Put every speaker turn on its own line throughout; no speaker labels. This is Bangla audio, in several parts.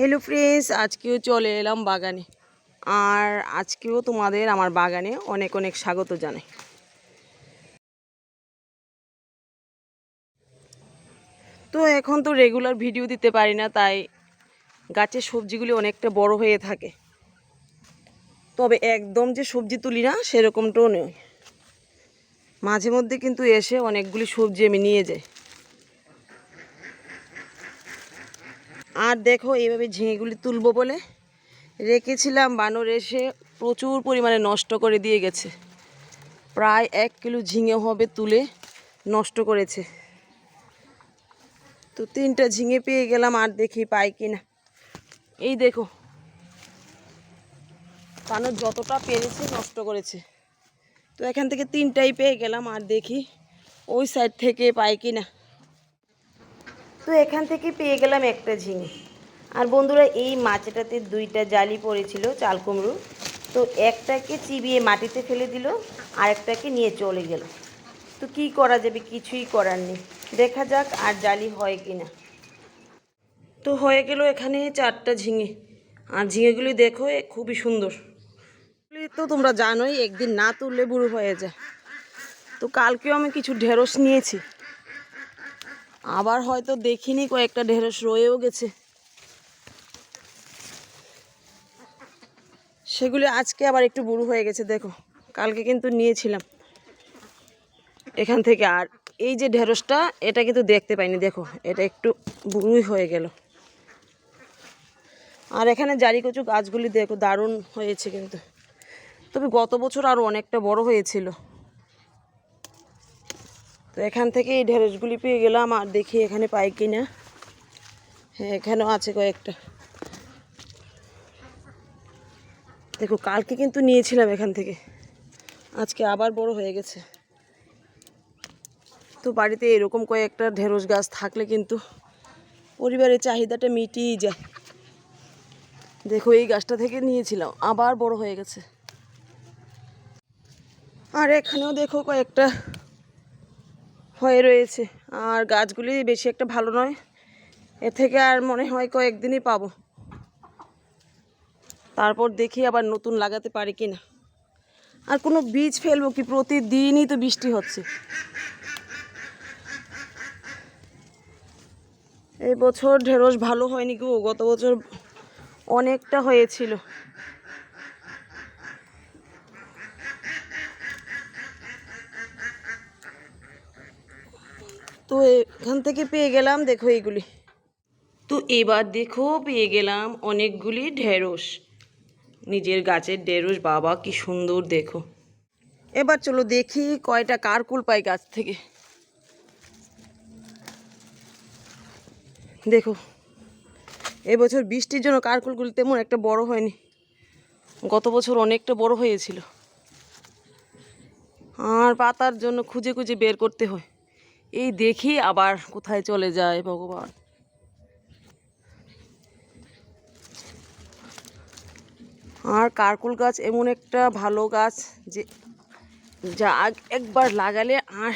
হ্যালো ফ্রেন্ডস আজকেও চলে এলাম বাগানে। আর আজকেও তোমাদের আমার বাগানে অনেক অনেক স্বাগত জানাই। তো এখন তো রেগুলার ভিডিও দিতে পারি না, তাই গাছের সবজিগুলি অনেকটা বড় হয়ে থাকে। তবে একদম যে সবজি তুলি না, সেরকমটাও নয়। মাঝে মধ্যে কিন্তু এসে অনেকগুলি সবজি আমি নিয়ে যাই। আর দেখো, এইভাবে ঝিঙেগুলি তুলবো বলে রেখেছিলাম। বানর এসে প্রচুর পরিমাণে নষ্ট করে দিয়ে গেছে। প্রায় এক কিলো ঝিঙে হবে তুলে নষ্ট করেছে। তো তিনটা ঝিঙে পেয়ে গেলাম, আর দেখি পাই কি না এই দেখো, বানর যতটা পেরেছে নষ্ট করেছে। তো এখান থেকে তিনটাই পেয়ে গেলাম, আর দেখি ওই সাইড থেকে পাই কি না তো এখান থেকে পেয়ে গেলাম একটা ঝিঙে। আর বন্ধুরা, এই মাছটাতে দুইটা জালি পড়েছিল, চাল কুমড়ো। তো একটাকে চিবিয়ে মাটিতে ফেলে দিল, আর একটাকে নিয়ে চলে গেল। তো কি করা যাবে? কিছুই করার নেই। দেখা যাক আর জালি হয় কি না তো হয়ে গেল এখানে চারটা ঝিঙে। আর ঝিঙেগুলি দেখো খুবই সুন্দর। তো তোমরা জানোই, একদিন না তুললে বুড়ো হয়ে যায়। তো কালকেও আমি কিছু ঢেঁড়স নিয়েছি। আবার হয়তো দেখিনি, কয়েকটা ঢেঁড়স রয়েও গেছে। সেগুলি আজকে আবার একটু বুড়ো হয়ে গেছে, দেখো। কালকে কিন্তু নিয়েছিলাম। এখান থেকে আর এই যে ঢেঁড়সটা, এটা কিন্তু দেখতে পাইনি, দেখো। এটা একটু বুড়োই হয়ে গেল। আর এখানে জারি কচু গাছগুলি দেখো দারুণ হয়েছে কিন্তু। তবে গত বছর আরও অনেকটা বড় হয়েছিল। তো এখান থেকে এই ঢেঁড়সগুলি পেয়ে গেলাম আর দেখি এখানে পাই কি না হ্যাঁ এখানেও আছে কয়েকটা। দেখো, কালকে কিন্তু নিয়েছিলাম এখান থেকে। আজকে আবার বড় হয়ে গেছে। তো বাড়িতে এরকম কয়েকটা ঢেঁড়স গাছ থাকলে কিন্তু পরিবারের চাহিদাটা মিটিয়েই যায়। দেখো, এই গাছটা থেকে নিয়েছিলাম, আবার বড় হয়ে গেছে। আর এখানেও দেখো কয়েকটা হয়ে রয়েছে। আর গাছগুলি বেশি একটা ভালো নয়। এ থেকে আর মনে হয় কয়েকদিনই পাবো। তারপর দেখি আবার নতুন লাগাতে পারি কি না আর কোনো বীজ ফেলব কি? প্রতিদিনই তো বৃষ্টি হচ্ছে। এই বছর ঢেঁড়স ভালো হয়নি গো। গত বছর অনেকটা হয়েছিল। তো এখান থেকে পেয়ে গেলাম, দেখো এইগুলি। তো এবার দেখো পেয়ে গেলাম অনেকগুলি ঢেঁড়স। নিজের গাছের ঢেঁড়স, বাবা কি সুন্দর দেখো। এবার চলো দেখি কয়টা কারকুল পাই গাছ থেকে। দেখো, এবছর বৃষ্টির জন্য কারকুলগুলি তেমন একটা বড় হয়নি। গত বছর অনেকটা বড় হয়েছিল। আর পাতার জন্য খুঁজে খুঁজে বের করতে হয়। এই দেখি আবার কোথায় চলে যায় ভগবান। আর কারকুল গাছ এমন একটা ভালো গাছ যে যা একবার লাগালে আর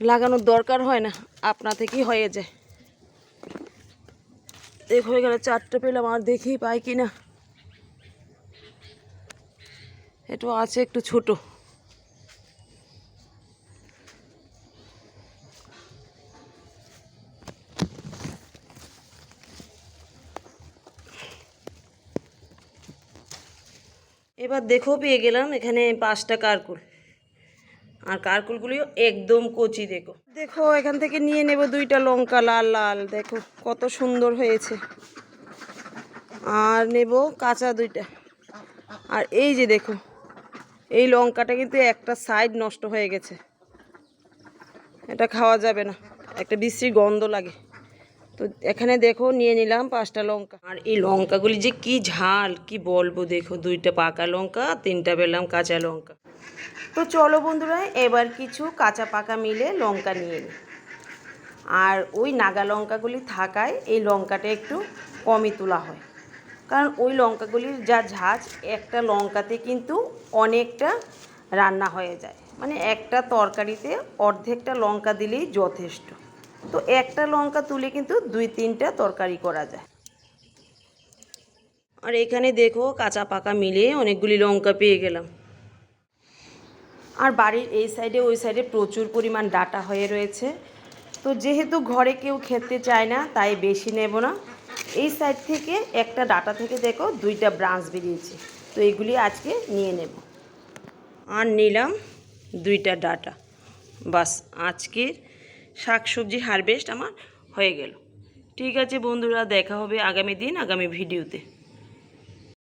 লাগানোর দরকার হয় না, আপনা থেকেই হয়ে যায়। দেখ হয়ে গেল চারটে পেলাম, আর দেখি পাই কি না একটু আছে, একটু ছোট। এবার দেখো পেয়ে গেলাম এখানে পাঁচটা কারকুল। আর কারকুলগুলিও একদম কচি, দেখো। দেখো, এখান থেকে নিয়ে নেব দুইটা লঙ্কা, লাল লাল, দেখো, কত সুন্দর হয়েছে। আর নেব কাঁচা দুইটা। আর এই যে দেখো, এই লঙ্কাটা কিন্তু একটা সাইড নষ্ট হয়ে গেছে। এটা খাওয়া যাবে না, একটা বিশ্রী গন্ধ লাগে। তো এখানে দেখো, নিয়ে নিলাম পাঁচটা লঙ্কা। আর এই লঙ্কাগুলি যে কি ঝাল, কি বলব দেখো, দুইটা পাকা লঙ্কা, তিনটা পেলাম কাঁচা লঙ্কা। তো চলো বন্ধুরা, এবার কিছু কাঁচা পাকা মিলে লঙ্কা নিয়ে নিই আর ওই নাগা লঙ্কাগুলি থাকায় এই লঙ্কাটা একটু কমই তোলা হয়। কারণ ওই লঙ্কাগুলির যা ঝাঁজ একটা লঙ্কাতে কিন্তু অনেকটা রান্না হয়ে যায়। মানে একটা তরকারিতে অর্ধেকটা লঙ্কা দিলেই যথেষ্ট। তো একটা লঙ্কা তুলে কিন্তু দুই তিনটা তরকারি করা যায়। আর এখানে দেখো কাঁচা পাকা মিলিয়ে অনেকগুলি লঙ্কা পেয়ে গেলাম। আর বাড়ির এই সাইডে ওই সাইডে প্রচুর পরিমাণ ডাটা হয়ে রয়েছে। তো যেহেতু ঘরে কেউ খেতে চায় না, তাই বেশি নেব না। এই সাইড থেকে একটা ডাটা থেকে দেখো দুইটা ব্রাঞ্চ বেরিয়েছে। তো এইগুলি আজকে নিয়ে নেব। আর নিলাম দুইটা ডাটা। বাস আজকে শাকসবজি হারভেস্ট আমার হয়ে গেল। ঠিক আছে বন্ধুরা, দেখা হবে আগামী দিন, আগামী ভিডিওতে